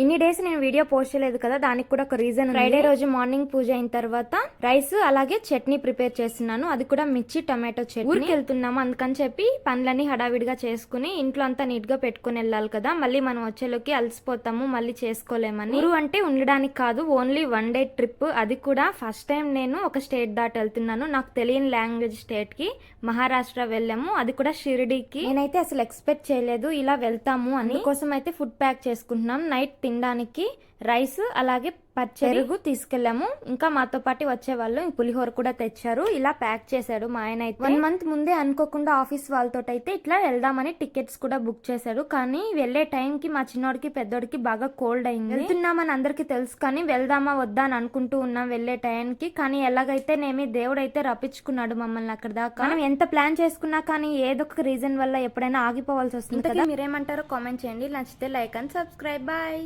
ఇన్ని డేస్ నేను video post చేయలేదు కదా దానికి కూడా ఒక రీజన్ ఫ్రైడే రోజు మార్నింగ్ పూజ అయిన తర్వాత రైస్ అలాగే చట్నీ ప్రిపేర్ చేస్తున్నాను. అది కూడా మిర్చి టమాటో చట్నీ. ఊరికి వెళ్తున్నాము. అందుకని చెప్పి పనులన్నీ హడావిడిగా చేసుకుని ఇంట్లో అంతా నీట్గా పెట్టుకుని వెళ్ళాలి కదా. మళ్ళీ మనం వచ్చేలోకి అలసిపోతాము మళ్ళీ చేసుకోలేమని. ఊరు అంటే ఉండడానికి కాదు ఓన్లీ వన్ డే ట్రిప్ అది కూడా ఫస్ట్ టైం నేను ఒక స్టేట్ దాటి వెళ్తున్నాను. నాకు తెలియని లాంగ్వేజ్ స్టేట్కి మహారాష్ట్ర వెళ్ళాము. అది కూడా షిరిడీకి. నేనైతే అసలు ఎక్స్పెక్ట్ చేయలేదు. ఇలా వెళ్తాము అని. కోసం అయితే ఫుడ్ ప్యాక్ చేసుకుంటున్నాం. నైట్ తినడానికి రైస్ అలాగే పచ్చెరుగు తీసుకెళ్ళాము. ఇంకా మాతో పాటు వచ్చే వాళ్ళు పులిహోర కూడా తెచ్చారు. ఇలా ప్యాక్ చేశాడు మా ఆయన అయితే. వన్ మంత్ ముందే అనుకోకుండా ఆఫీస్ వాళ్ళతో అయితే ఇట్లా వెళ్దామని టికెట్స్ కూడా బుక్ చేశాడు. కానీ వెళ్ళే టైం కి మా చిన్నోడికి పెద్దోడికి బాగా కోల్డ్ అయింది. వెళ్తున్నామని అందరికీ తెలుసు కానీ వెళ్దామా వద్దా అని అనుకుంటూ ఉన్నాం వెళ్ళే టైంకి కానీ ఎలాగైతే నేమి దేవుడు అయితే రప్పించుకున్నాడు మమ్మల్ని అక్కడ దాకా. మనం ఎంత ప్లాన్ చేసుకున్నా కానీ ఏదో ఒక రీజన్ వల్ల ఎప్పుడైనా ఆగిపోవాల్సి వస్తుంది కదా. మీరేమంటారో కామెంట్ చేయండి. నచ్చితే లైక్ అండ్ సబ్స్క్రైబ్ బాయ్